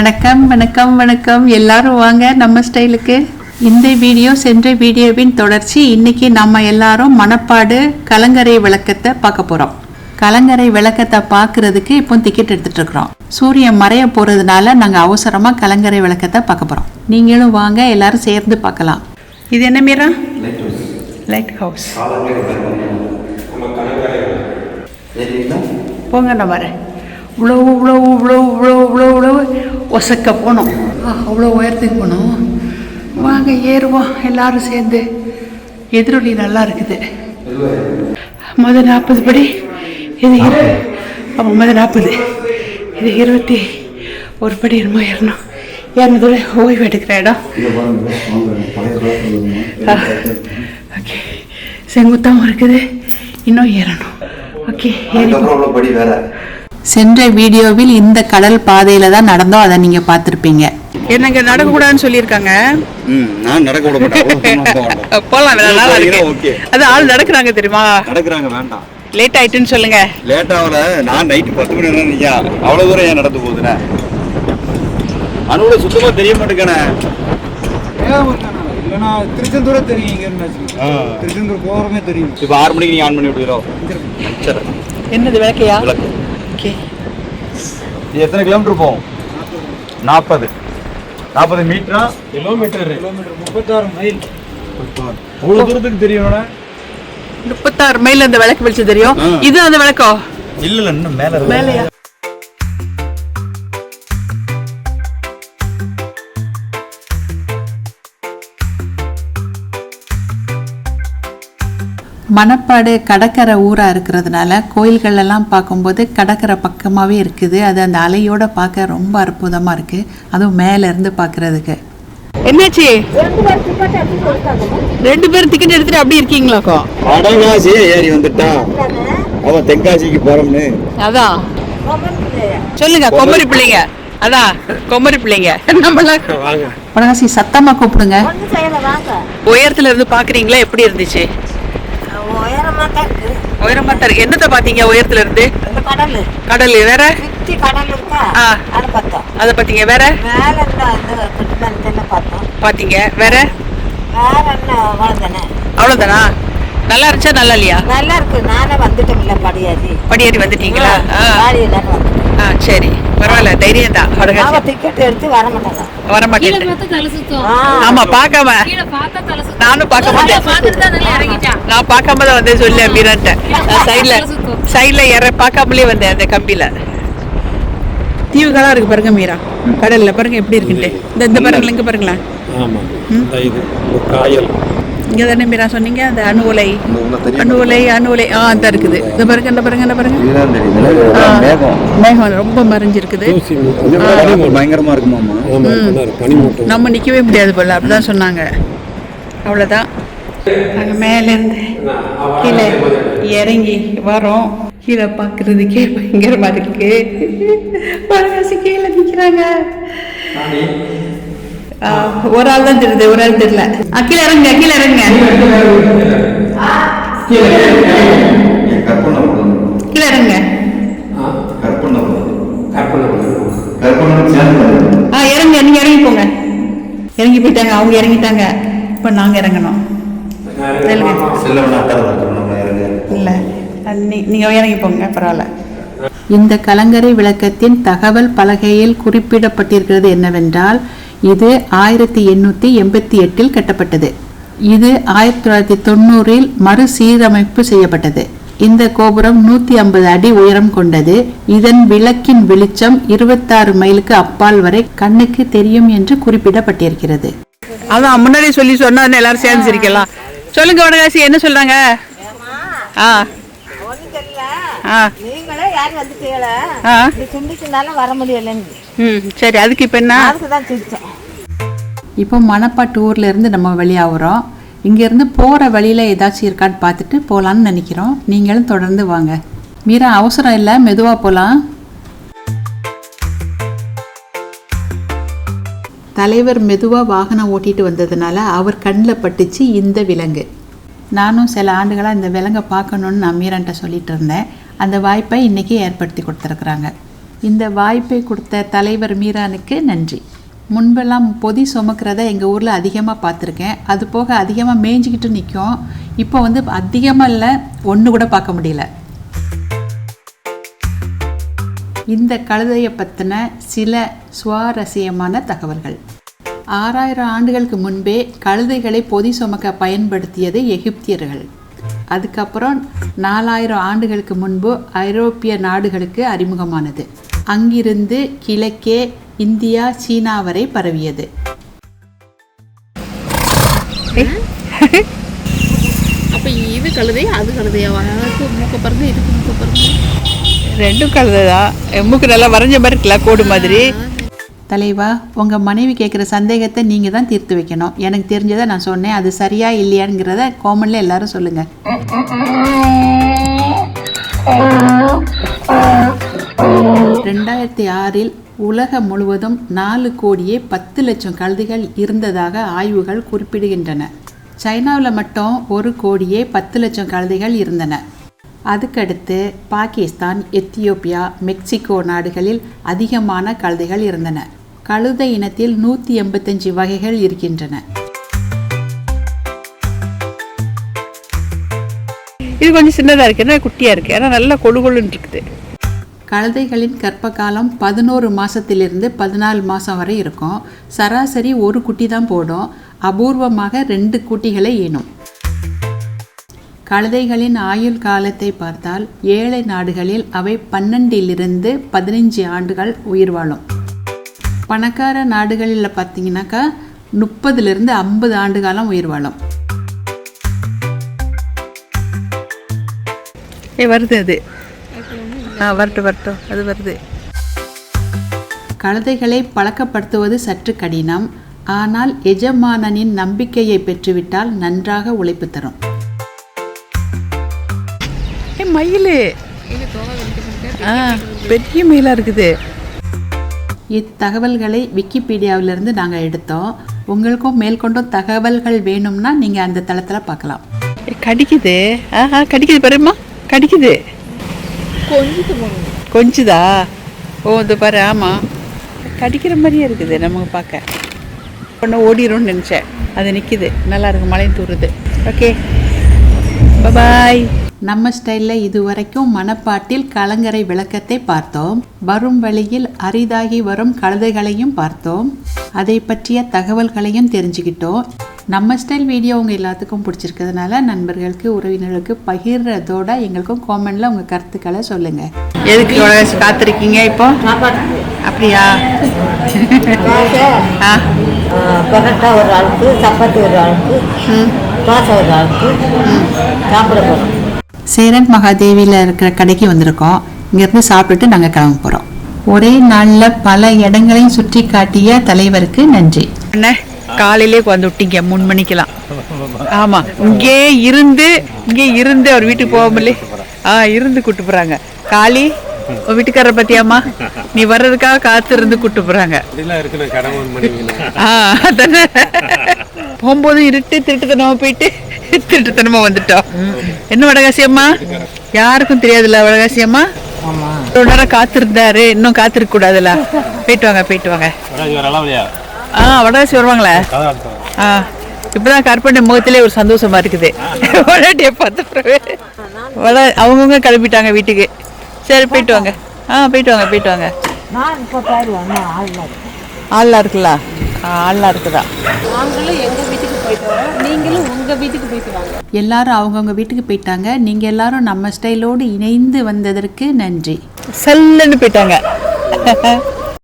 வணக்கம் வணக்கம் வணக்கம். எல்லாரும் வாங்க நம்ம ஸ்டைலுக்கு. இந்த வீடியோ சென்ற வீடியோவின் தொடர்ச்சி. இன்னைக்கு நம்ம எல்லாரும் மணப்பாடு கலங்கரை விளக்கத்தை பார்க்க போறோம். கலங்கரை விளக்கத்தை பார்க்கறதுக்கு இப்போ டிக்கெட் எடுத்துட்டு இருக்கிறோம் சூரியன் மறைய போறதுனால நாங்க அவசரமா கலங்கரை விளக்கத்தை பார்க்க போறோம். நீங்களும் வாங்க எல்லாரும் சேர்ந்து பார்க்கலாம். இது என்ன மீரா லைட் ஹவுஸ் போங்க நான் வரேன். இவ்வளோ இவ்வளோ இவ்வளோ இவ்வளோ இவ்வளோ இவ்வளோ ஒசக்க போனோம். அவ்வளோ உயரத்துக்கு போனோம். வாங்க ஏறுவோம் எல்லாரும் சேர்ந்து. எதிரொலி நல்லா இருக்குது. முதல் நாற்பது படி. இது இரு. ஆமாம் முதல் நாற்பது. இது இருபத்தி ஒரு படி என்னமோ ஏறணும். ஏறினதோட ஓய்வு எடுக்கிற இடம். ஓகே. செங்குத்தாகவும் இருக்குது. இன்னும் ஏறணும். ஓகே ஏறி படி வேற. சென்ற வீடியோவில் இந்த கடல் பாதையில தான் நடந்தோம் அதை நீங்க பார்த்துருப்பீங்க. என்னங்க நடக்கக்கூடாதுன்னு சொல்லியிருக்காங்க? ம் நான் நடக்க விட மாட்டேன். போலாம் வேற நாள் இருக்கு ஓகே. அது ஆள் நடக்கிறாங்க தெரியுமா? நடக்கிறாங்க வேண்டாம். லேட் ஆயிட்டுன்னு சொல்லுங்க. லேட் ஆகல. நான் நைட்டு பத்து மணி நேரம் நீங்க அவ்வளவு தூரம் ஏன் நடந்து போகுதுண்ணே அனுவில சுத்தமா தெரிய மாட்டேங்கண்ணே இல்லைன்னா திருச்செந்தூரே தெரியும் இங்க திருச்செந்தூர் போகிறமே தெரியும். இப்போ ஆறு மணிக்கு நீங்க ஆன் பண்ணி விடுகிறோம் சரி. என்னது விளக்கையா? விளக்கு. ஓகே இது எத்தனை கிலோமீட்டர் போகும் நாற்பது. நாற்பது மீட்டரா கிலோமீட்டர் கிலோமீட்டர் முப்பத்தாறு மைல் அவ்வளவு தூரத்துக்கு தெரியணும்ண்ணே முப்பத்தாறு மைல் அந்த விளக்கு வெளிச்சம் தெரியும். இது அந்த விளக்கோ? இல்ல இல்ல இன்னும் மேல இருக்கு. மேலையா? மணப்பாடு கடற்கரை ஊராக இருக்கிறதுனால கோயில்கள் எல்லாம் பார்க்கும்போது கடற்கரை பக்கமாகவே இருக்குது. அது அந்த அலையோட பார்க்க ரொம்ப அற்புதமாக இருக்குது அதுவும் மேலே இருந்து பார்க்குறதுக்கு. என்னாச்சு? ரெண்டு பேரும் டிக்கெட் எடுத்துட்டு அப்படி இருக்கீங்களாக்கோ? வடகாசி ஏறி வந்துட்டா அவன் தென்காசிக்கு போறோம்னு. அதான் சொல்லுங்க கொம்மரி பிள்ளைங்க. அதான் கொம்மரி பிள்ளைங்க. நம்மளாம் வடகாசி சத்தமா கூப்பிடுங்க. உயரத்துல இருந்து பாக்குறீங்களா எப்படி இருந்துச்சு? உயரமா தான் இருக்கு. என்னத்த பாத்தீங்க உயரத்துல இருந்து கடல். கடல் வேற? சுற்றி கடல் இருக்கா. அதை பார்த்தோம். அத பாத்தீங்க வேற? மேலே இருந்து அந்த குட்டிமரத்தெல்லாம் பார்த்தோம். பாத்தீங்க வேற? வேற என்ன? அவ்வளோதானே அவ்வளவுதானா? நல்லா இருந்துச்சா நல்லா இல்லையா? நல்லா இருக்கு. நானே வந்துட்டோம் இல்லை படியாதி படியேறி வந்துட்டீங்களா ஆ. சரி பரவாயில்ல தைரியம் தான் டிக்கெட் எடுத்து வர மாட்டாங்க வர மாட்டேன் ஆமா பார்க்காம நானும் பார்க்க மாட்டேன் பார்த்துட்டு தான் நல்லா இறங்கிட்டான் நான் பார்க்காம தான் வந்தேன் சொல்லு மீரான்ட்ட சைடில் சைடில் ஏற பார்க்காமலே வந்தேன் அந்த கம்பியில் தீவுகளா இருக்கு பாருங்க மீரா கடல்ல பாருங்க எப்படி இருக்குன்ட்டு இந்த இந்த பாருங்களேன் இங்க பாருங்களேன் இங்க தானே மீரா சொன்னீங்க? அந்த அணு உலை இந்த உள்ள தெரியும் அணு உலை அணு உலை ஆ அந்த இருக்குது. இந்த பாருங்க இந்த பாருங்க இந்த பாருங்க. மேகம் ரொம்ப மறைஞ்சிருக்குது. தூசி இது பனி பயங்கரமா இருக்குமாமா ஆமாம் பனிமூட்டம் நம்ம நிக்கவே முடியாது போல. அப்படிதான் சொன்னாங்க. அவ்வளவுதான். நாங்க மேல இருந்து கீழே இறங்கி வரோம். கீழே பார்க்கறதுக்கே பயங்கரமா இருக்கு. பரகாசி கீழே நிக்கிறாங்க. ஆ, ஒரு ஆள் தான் தெரியுது ஒரு ஆள் தெரியல. கீழே இறங்க கீழே இறங்க. கீழே இறங்க ஆ இறங்க நீங்க இறங்கி போங்க. இறங்கி போயிட்டாங்க அவங்க இறங்கிட்டாங்க. இப்போ நாங்க இறங்கணும். இல்லை நீங்கள் இறங்கி போங்க பரவாயில்ல. இந்த கலங்கரை விளக்கத்தின் தகவல் பலகையில் குறிப்பிடப்பட்டிருக்கிறது என்னவென்றால் இது ஆயிரத்தி எண்ணூற்றி எண்பத்தி எட்டில் கட்டப்பட்டது. இது ஆயிரத்தி தொள்ளாயிரத்தி தொண்ணூறில் மறுசீரமைப்பு செய்யப்பட்டது. இந்த கோபுரம் நூற்றி ஐம்பது அடி உயரம் கொண்டது. இதன் விளக்கின் வெளிச்சம் இருபத்தாறு மைலுக்கு அப்பால் வரை கண்ணுக்கு தெரியும் என்று குறிப்பிடப்பட்டிருக்கிறது. அதான் முன்னாடி சொல்லி சொன்னா எல்லாரும் சேர்ந்து சிரிக்கலாம். சொல்லுங்க வடகாசி என்ன சொல்றாங்க? ஆ ஆ. நீங்களே யார் வந்துட்டீங்களா சிந்திச்சுனாலும் வர முடியலைங்க ம் சரி அதுக்கு இப்போ என்ன? அதுக்கு தான் சிரிச்சோம் இப்போ மணப்பாட்டு ஊர்ல இருந்து நம்ம வெளியாகிறோம் இங்கேருந்து போகிற வழியில் ஏதாச்சும் இருக்கான்னு பார்த்துட்டு போகலான்னு நினைக்கிறோம். நீங்களும் தொடர்ந்து வாங்க. மீரா அவசரம் இல்லை மெதுவாக போகலாம் தலைவர் மெதுவாக வாகனம் ஓட்டிட்டு வந்ததுனால அவர் கண்ணில் பட்டுச்சு இந்த விலங்கு. நானும் சில ஆண்டுகளாக இந்த விலங்கை பார்க்கணுன்னு நான் மீரான்ட்ட சொல்லிட்டு இருந்தேன். அந்த வாய்ப்பை இன்றைக்கி ஏற்படுத்தி கொடுத்துருக்குறாங்க. இந்த வாய்ப்பை கொடுத்த தலைவர் மீரானுக்கு நன்றி. முன்பெல்லாம் பொதி சுமக்கிறத எங்கள் ஊரில் அதிகமாக பார்த்துருக்கேன். அது போக அதிகமாக மேய்ஞ்சிக்கிட்டு நிற்கும் இப்போ வந்து அதிகமாக இல்லை ஒன்று கூட பார்க்க முடியல. இந்த கழுதையை பற்றின சில சுவாரஸ்யமான தகவல்கள். ஆறாயிரம் ஆண்டுகளுக்கு முன்பே கழுதைகளை பொதி சுமக்க பயன்படுத்தியது எகிப்தியர்கள். அதுக்கப்புறம் நாலாயிரம் ஆண்டுகளுக்கு முன்பு ஐரோப்பிய நாடுகளுக்கு அறிமுகமானது. அங்கிருந்து கிழக்கே இந்தியா சீனா வரை பரவியது. அப்ப இது கழுதை அது கழுதையா அதுக்கு மூக்க பிறந்து இதுக்கு மூக்க பிறந்து. ரெண்டும் கழுதைதான். எம்முக்கு நல்லா வரைஞ்ச மாதிரி இருக்குல்ல கோடு மாதிரி. தலைவா உங்கள் மனைவி கேட்குற சந்தேகத்தை நீங்கள் தான் தீர்த்து வைக்கணும். எனக்கு தெரிஞ்சதை நான் சொன்னேன். அது சரியா இல்லையாங்கிறத காமனில் எல்லாரும் சொல்லுங்கள் ரெண்டாயிரத்தி ஆறில் உலகம் முழுவதும் நாலு கோடியே பத்து லட்சம் கழுதைகள் இருந்ததாக ஆய்வுகள் குறிப்பிடுகின்றன. சைனாவில் மட்டும் ஒரு கோடியே பத்து லட்சம் கழுதைகள் இருந்தன. அதுக்கடுத்து பாகிஸ்தான் எத்தியோப்பியா மெக்சிகோ நாடுகளில் அதிகமான கழுதைகள் இருந்தன. கழுதை இனத்தில் நூற்றி எண்பத்தஞ்சு வகைகள் இருக்கின்றன. இது கொஞ்சம் சின்னதாக இருக்குது என்ன குட்டியாக இருக்குது ஆனால் நல்லா கொழு கொழுன்னு இருக்குது கழுதைகளின் கர்ப்ப காலம் பதினோரு மாதத்திலிருந்து பதினாலு மாதம் வரை இருக்கும். சராசரி ஒரு குட்டி தான் போடும். அபூர்வமாக ரெண்டு குட்டிகளை ஈனும் கழுதைகளின் ஆயுள் காலத்தை பார்த்தால் ஏழை நாடுகளில் அவை பன்னெண்டிலிருந்து பதினஞ்சு ஆண்டுகள் உயிர் வாழும். பணக்கார நாடுகளில் பார்த்தீங்கன்னாக்கா முப்பதுலேருந்து ஐம்பது ஆண்டு காலம் உயிர் வாழும். ஏ வருது அது. ஆ வரட்டும் வரட்டும். அது வருது. கழுதைகளை பழக்கப்படுத்துவது சற்று கடினம். ஆனால் எஜமானனின் நம்பிக்கையை பெற்றுவிட்டால் நன்றாக உழைப்பு தரும். ஏ மயில். ஆ பெரிய மயிலாக இருக்குது. இத்தகவல்களை விக்கிபீடியாவிலிருந்து நாங்கள் எடுத்தோம். உங்களுக்கும் மேற்கொண்டும் தகவல்கள் வேணும்னா நீங்கள் அந்த தளத்தில் பார்க்கலாம். கடிக்குது. ஆஹா கடிக்குது பாருமா கடிக்குது. கொஞ்சுதா? ஓ இது பாரு ஆமாம் கடிக்கிற மாதிரியே இருக்குது நமக்கு பார்க்க. ஒன்று ஓடிடும்னு நினச்சேன். அது நிற்கிது நல்லா இருக்கு மழையும் தூறுது ஓகே பாய் நம்ம ஸ்டைலில் இதுவரைக்கும் மணப்பாட்டில் கலங்கரை விளக்கத்தை பார்த்தோம். வரும் வழியில் அரிதாகி வரும் கழுதைகளையும் பார்த்தோம். அதை பற்றிய தகவல்களையும் தெரிஞ்சுக்கிட்டோம். நம்ம ஸ்டைல் வீடியோ உங்கள் எல்லாத்துக்கும் பிடிச்சிருக்கிறதுனால நண்பர்களுக்கு உறவினர்களுக்கு பகிர்றதோட எங்களுக்கும் காமெண்டில் உங்கள் கருத்துக்களை சொல்லுங்கள் எதுக்கு காத்திருக்கீங்க இப்போ? அப்படியா? ஆ. பரோட்டா ஒரு ஆளுக்கு சப்பாத்தி ஒரு ஆளுக்கு தோசை ஒரு ஆளுக்கு சாப்பிட போகிறோம் சேரன் மகாதேவியில் இருக்கிற கடைக்கு வந்திருக்கோம். இங்கேருந்து சாப்பிட்டுட்டு நாங்கள் கிளம்ப போகிறோம் ஒரே நாளில் பல இடங்களையும் சுற்றி காட்டிய தலைவருக்கு நன்றி. அண்ணே காலையிலே வந்து விட்டீங்க மூணு மணிக்கெல்லாம். ஆமா இங்கே இருந்து இங்கே இருந்து அவர் வீட்டுக்கு போகாமலே ஆ இருந்து கூட்டு போறாங்க. காளி உன் வீட்டுக்காரரை பத்தியாமா நீ வர்றதுக்காக காத்து இருந்து கூட்டு போறாங்க. ஆ அதானே? போகும்போது இருட்டு திருட்டுத்தனமா போயிட்டு திருட்டுத்தனமா வந்துட்டோம் என்ன வடகாசி அம்மா? யாருக்கும் தெரியாதுல்ல வடகாசி அம்மா? ஒரு நேரம் காத்திருந்தாரு. இன்னும் காத்திருக்க கூடாதுல்ல. போயிட்டு வாங்க போயிட்டு வாங்க. ஆ வடகாசி வருவாங்களே? ஆ இப்பதான் கற்பனை முகத்திலே ஒரு சந்தோஷமா இருக்குது. வடாட்டியை பார்த்த பிறகு வட அவங்கவுங்க கிளம்பிட்டாங்க வீட்டுக்கு. சரி போயிட்டு வாங்க. ஆ போயிட்டு வாங்க போயிட்டு வாங்க. ஆள்லாம் இருக்குல்ல? ஆ, ஆள்லாம் இருக்குதா? போயிட்டு வரோம் நீங்களும் உங்க வீட்டுக்கு போயிட்டு வாங்க. எல்லாரும் அவங்கவுங்க வீட்டுக்கு போயிட்டாங்க. நீங்கள் எல்லாரும் நம்ம ஸ்டைலோடு இணைந்து வந்ததற்கு நன்றி. சல்லுன்னு போயிட்டாங்க.